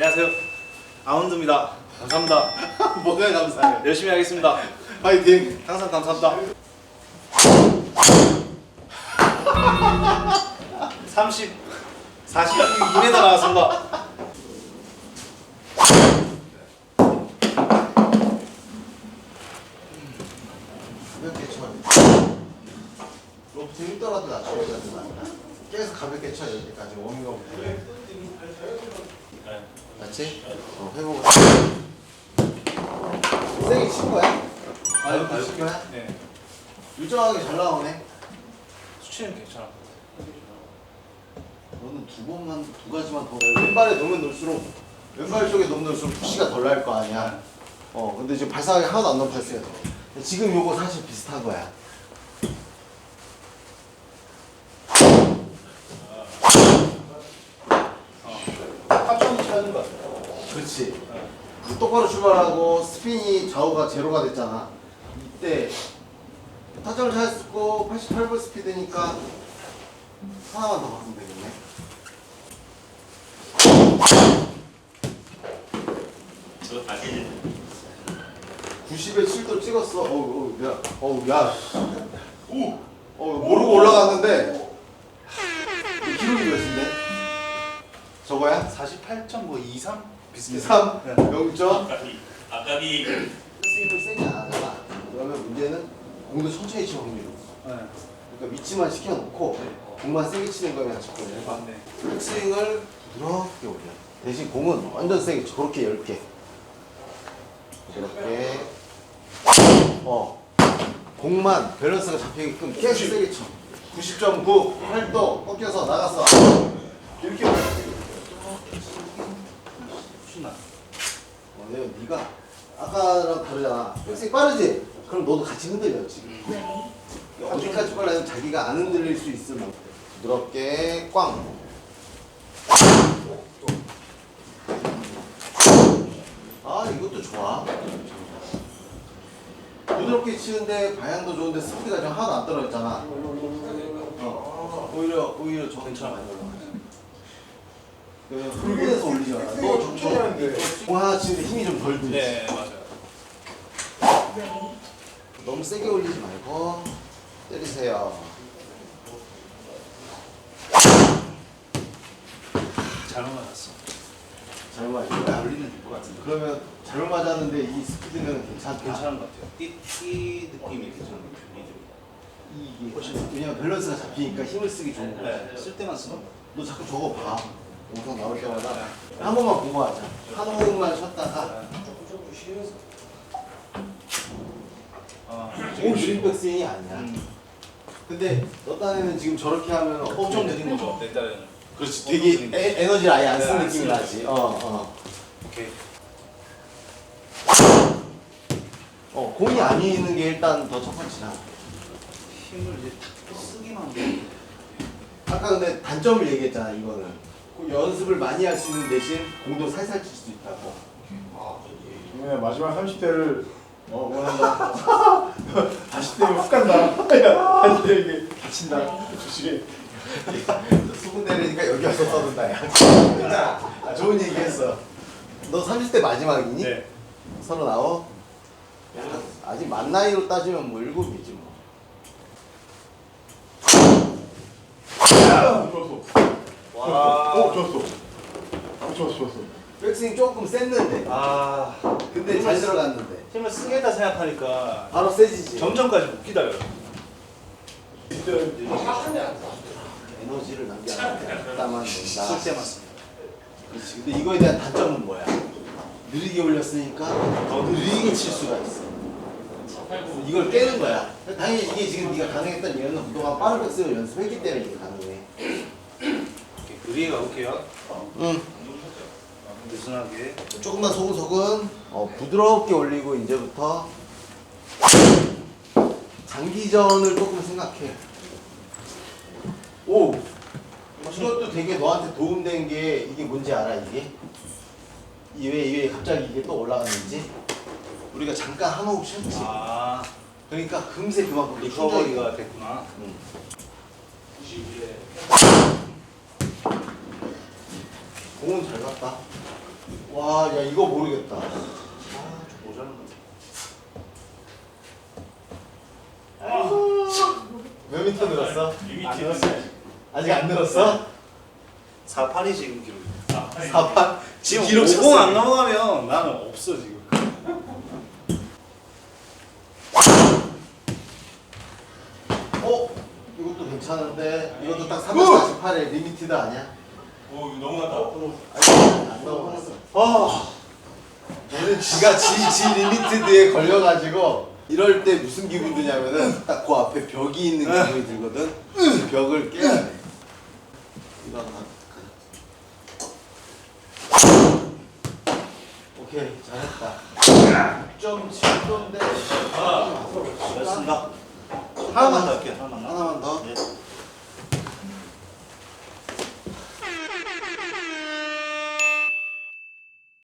안녕하세요. 아운드입니다. 감사합니다. 뭐가 감사해요. 열심히 하겠습니다. 파이팅. 항상 감사합니다. 30, 42m 나왔습니다. 가볍게 쳐야 로프 힘더라도 낮춰야 되는 거 아니야? 계속 가볍게 쳐야 될 때까지 워밍업 해. 맞지? 어, 해보고. 세게 친 거야? 아유, 가볍게 친 거야? 네. 일정하게 잘 나오네. 수치는 괜찮아. 너는 두 번만 두 가지만 더 해. 왼발에 놓으면 놓을수록 왼발 쪽에 놓으면 놓을수록 푸시가 덜 날 거 아니야. 어 근데 지금 발사각이 하나도 안 넘쳤어요. 지금 요거 사실 비슷한 거야. 탑점이 찾는 거 같아. 그렇지. 똑바로 출발하고 스핀이 좌우가 제로가 됐잖아. 이때 타점을 찾았고 88번 스피드니까 하나만 더 바꾸면 되겠네. 90에 7도 찍었어. 어우, 어우, 야, 어우, 야. 오, 어, 모르고 올라갔는데 기록이 몇인데? 저거야? 48.23 비슷해. 3, 네. 0점. 아까비 아까비 스윙을 세게 안 하잖아. 그러면 문제는 공도 천천히 칠 확률이 없어. 네. 그러니까 위치만 시켜놓고 공만 세게 치는 거면 자꾸 맞네. 스윙을 부드럽게 올려. 대신 공은 완전 세게 쳐. 그렇게 10개. 이렇게. 어. 공만 밸런스가 잡히게끔 계속 세게 쳐. 90.9, 8도 꺾여서 나갔어. 이렇게 올려. 신나. 어, 내가 네가 아까랑 다르잖아. 백스윙 빠르지? 그럼 너도 같이 흔들려 지금. 어디까지 빨라면 자기가 안 흔들릴 수 있을 만큼 부드럽게 꽝. 아 이것도 좋아. 부드럽게 치는데 방향도 좋은데 스피드가 좀 하나도 안 떨어졌잖아. 어, 오히려 오히려 저 괜찮아 많이 올라가. 흥분해서 올리지 마라. 너 저거 공 하나 치는데 힘이 좀 덜 들지. 네, 맞아요. 너무 세게 올리지 말고 때리세요. 잘못 맞았어. 잘못 맞은 거야? 올리는 것 같은데. 그러면 잘못 맞았는데 이 스피드는 괜찮다. 괜찮은 것 같아요. 띠, 띠 느낌이 괜찮은 것 같아요. 이게 훨씬 왜냐면 밸런스가 잡히니까 힘을 쓰기 좋은 거야. 네, 쓸 때만 쓰면 너 자꾸 저거 봐. 영상 나올 때마다 한 번만 보고 하자. 한 호흡만 쉬었다가 아, 오 드림백 스윙이 아니야. 음. 근데 너 딴에는 지금 저렇게 하면 엄청 느린 거죠, 내 딸에는. 그렇지. 되게 에, 에너지를 아예 안 네, 쓰는 안 느낌이 나지. 어 어. 오케이. 어 공이 아니는 게 일단 더 첫 번째야. 힘을 이제 쓰기만 하면 아까 근데 단점을 얘기했잖아 이거는 그 연습을 많이 할 수 있는 대신 공도 살살 칠 수 있다고 네, 마지막 30대를 어, 원한다. 40대면 훅 간다. 40대 이게 다친다. 조심해. 수분 내리니까 여기 와서 떠든다 야 진짜 아, 좋은 얘기 했어 너 30대 마지막이니? 네. 서른아홉? 야, 아직 만 나이로 따지면 뭐 일곱이지 뭐 좋았어. 와. 어, 좋았어. 어, 좋았어, 좋았어. 백스윙 조금 셌는데 아, 근데 잘 들어갔는데 힘을 쓰겠다 생각하니까 바로 세지지 점점까지 못 이제 에너지를 한다 땀만 쓸 낸다 때만 쓰. 그렇지. 근데 이거에 대한 단점은 뭐야? 느리게 올렸으니까 더 느리게 칠 수가 있어. 이걸 깨는 거야. 당연히 이게 지금 네가 가능했던 이유는 그동안 빠른 백스를 연습했기 때문에 이게 가능해. 그리에 가볼게요. 응. 느슨하게. 조금만 소근소근 어, 부드럽게 올리고 이제부터 장기전을 조금 생각해. 오. 이것도 되게 너한테 도움된 게 이게 뭔지 알아 이게? 이왜 이왜 갑자기 이게 또 올라갔는지? 우리가 잠깐 한 호흡 쉬었지. 아, 그러니까 금세 그만큼 리커버리가 됐구나. 응. 공은 잘 갔다. 와, 야 이거 모르겠다. 아, 좀 모자란다. 몇 미터 늘었어? 안 넣었어요. 아직 안 늘었어? 48이 지금 기록. 4판? 지금 기록 50 쳤어. 안 넘어가면 나는 없어 지금. 어? 이것도 괜찮은데 이것도 딱 348에 리미티드 아니야? 오 이거 너무 안 넘어갔어. 아, 얘는 지가 지, 지 리미티드에 걸려가지고 이럴 때 무슨 기분 드냐면은 딱 그 앞에 벽이 있는 기분이 들거든. 그 벽을 깨야 돼. 이거 하나. 오케이 잘했다. 좀 7도인데 됐습니다. 하나만 더 할게요. 하나만. 하나만 더. 네.